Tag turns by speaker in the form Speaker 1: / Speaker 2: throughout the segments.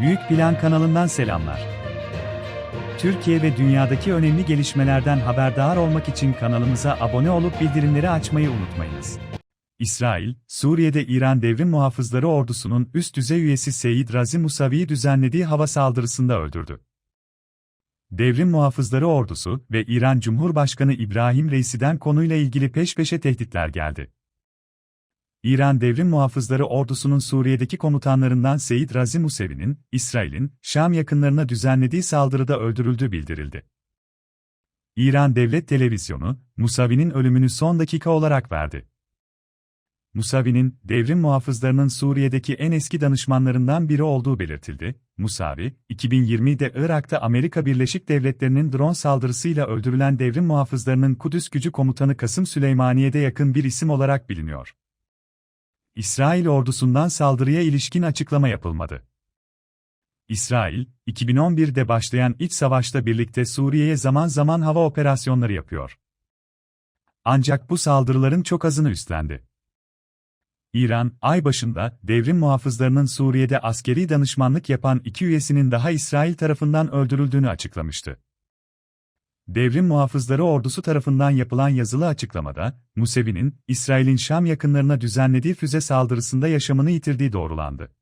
Speaker 1: Büyük Plan kanalından selamlar. Türkiye ve dünyadaki önemli gelişmelerden haberdar olmak için kanalımıza abone olup bildirimleri açmayı unutmayınız. İsrail, Suriye'de İran Devrim Muhafızları Ordusu'nun üst düzey üyesi Seyid Razi Musavi'yi düzenlediği hava saldırısında öldürdü. Devrim Muhafızları Ordusu ve İran Cumhurbaşkanı İbrahim Reisi'den konuyla ilgili peş peşe tehditler geldi. İran Devrim Muhafızları Ordusu'nun Suriye'deki komutanlarından Seyid Razi Musevi'nin, İsrail'in, Şam yakınlarına düzenlediği saldırıda öldürüldüğü bildirildi. İran Devlet Televizyonu, Musavi'nin ölümünü son dakika olarak verdi. Musavi'nin, devrim muhafızlarının Suriye'deki en eski danışmanlarından biri olduğu belirtildi. Musavi, 2020'de Irak'ta Amerika Birleşik Devletleri'nin drone saldırısıyla öldürülen devrim muhafızlarının Kudüs gücü komutanı Kasım Süleymaniye'de yakın bir isim olarak biliniyor. İsrail ordusundan saldırıya ilişkin açıklama yapılmadı. İsrail, 2011'de başlayan iç savaşla birlikte Suriye'ye zaman zaman hava operasyonları yapıyor. Ancak bu saldırıların çok azını üstlendi. İran, ay başında, devrim muhafızlarının Suriye'de askeri danışmanlık yapan iki üyesinin daha İsrail tarafından öldürüldüğünü açıklamıştı. Devrim Muhafızları Ordusu tarafından yapılan yazılı açıklamada, Musevi'nin, İsrail'in Şam yakınlarına düzenlediği füze saldırısında yaşamını yitirdiği doğrulandı.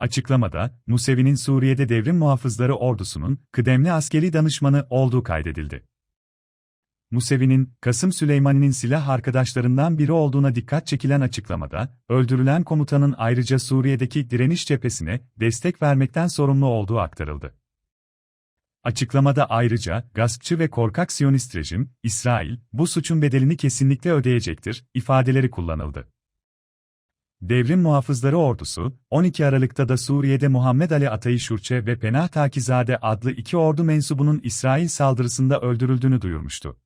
Speaker 1: Açıklamada, Musevi'nin Suriye'de Devrim Muhafızları Ordusu'nun kıdemli askeri danışmanı olduğu kaydedildi. Musevi'nin, Kasım Süleymani'nin silah arkadaşlarından biri olduğuna dikkat çekilen açıklamada, öldürülen komutanın ayrıca Suriye'deki direniş cephesine destek vermekten sorumlu olduğu aktarıldı. Açıklamada ayrıca, gaspçı ve korkak Siyonist rejim, İsrail, bu suçun bedelini kesinlikle ödeyecektir, ifadeleri kullanıldı. Devrim Muhafızları Ordusu, 12 Aralık'ta da Suriye'de Muhammed Ali Atayı Şurçe ve Penah Takizade adlı iki ordu mensubunun İsrail saldırısında öldürüldüğünü duyurmuştu.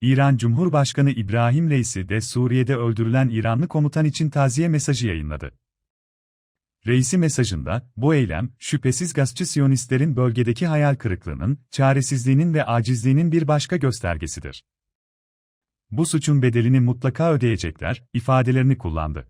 Speaker 1: İran Cumhurbaşkanı İbrahim Reisi de Suriye'de öldürülen İranlı komutan için taziye mesajı yayınladı. Reisi mesajında, bu eylem, şüphesiz gaspçı Siyonistlerin bölgedeki hayal kırıklığının, çaresizliğinin ve acizliğinin bir başka göstergesidir. Bu suçun bedelini mutlaka ödeyecekler, ifadelerini kullandı.